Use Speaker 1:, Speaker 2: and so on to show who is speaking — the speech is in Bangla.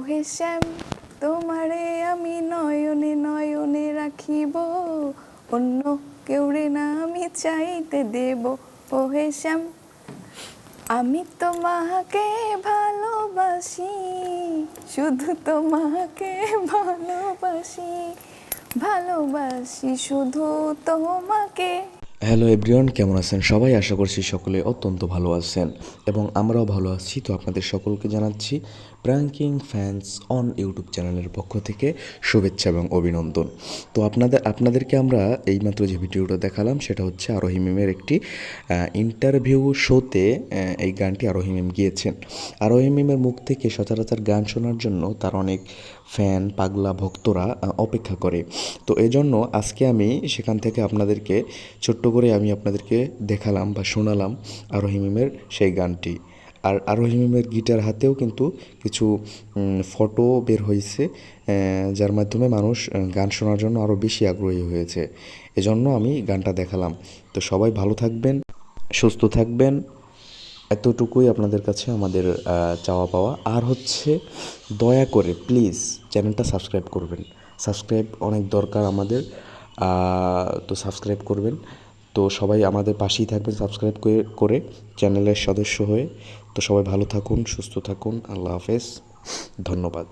Speaker 1: ওহে শ্যাম, তোমারে আমি নয়নে নয়নে রাখিব। অন্য কেউরে না আমি চাইতে দেব। ওহে শ্যাম, আমি তোমাকে ভালোবাসি, শুধু তোমাকে ভালোবাসি ভালোবাসি শুধু তোমাকে।
Speaker 2: হ্যালো এভরিওয়ান, কেমন আছেন সবাই? আশা করছি সকলে অত্যন্ত ভালো আছেন এবং আমরাও ভালো আছি। তো আপনাদের সকলকে জানাচ্ছি প্র্যাঙ্কিং ফ্যান্স অন ইউটিউব চ্যানেলের পক্ষ থেকে শুভেচ্ছা এবং অভিনন্দন। তো আপনাদের, আপনাদেরকে আমরা এইমাত্র যে ভিডিওটা দেখালাম, সেটা হচ্ছে আরোহি মিমের একটি ইন্টারভিউ শোতে এই গানটি আরোহি মিম গিয়েছেন। আরোহি মিমের মুখ থেকে সচরাচর গান শোনার জন্য তার অনেক ফ্যান পাগলা ভক্তরা অপেক্ষা করে। তো এজন্য আজকে আমি সেখান থেকে আপনাদেরকে, ছোট্ট করে আমি আপনাদেরকে দেখালাম বা শোনালাম আরোহি মিমের সেই গানটি। আর আরোহি মিমের গিটার হাতেও কিন্তু কিছু ফটো বের হয়েছে যার মাধ্যমে মানুষ গান শোনার জন্য আরও বেশি আগ্রহী হয়েছে। এজন্য আমি গানটা দেখালাম। তো সবাই ভালো থাকবেন, সুস্থ থাকবেন। এতটুকুই আপনাদের কাছে আমাদের চাওয়া পাওয়া। আর হচ্ছে, দয়া করে প্লিজ চ্যানেলটা সাবস্ক্রাইব করবেন। সাবস্ক্রাইব অনেক দরকার আমাদের তো সাবস্ক্রাইব করবেন। তো সবাই আমাদের পাশেই থাকবেন সাবস্ক্রাইব করে- চ্যানেলের সদস্য হয়ে। তো সবাই ভালো থাকুন, সুস্থ থাকুন, আল্লাহ হাফেজ, ধন্যবাদ।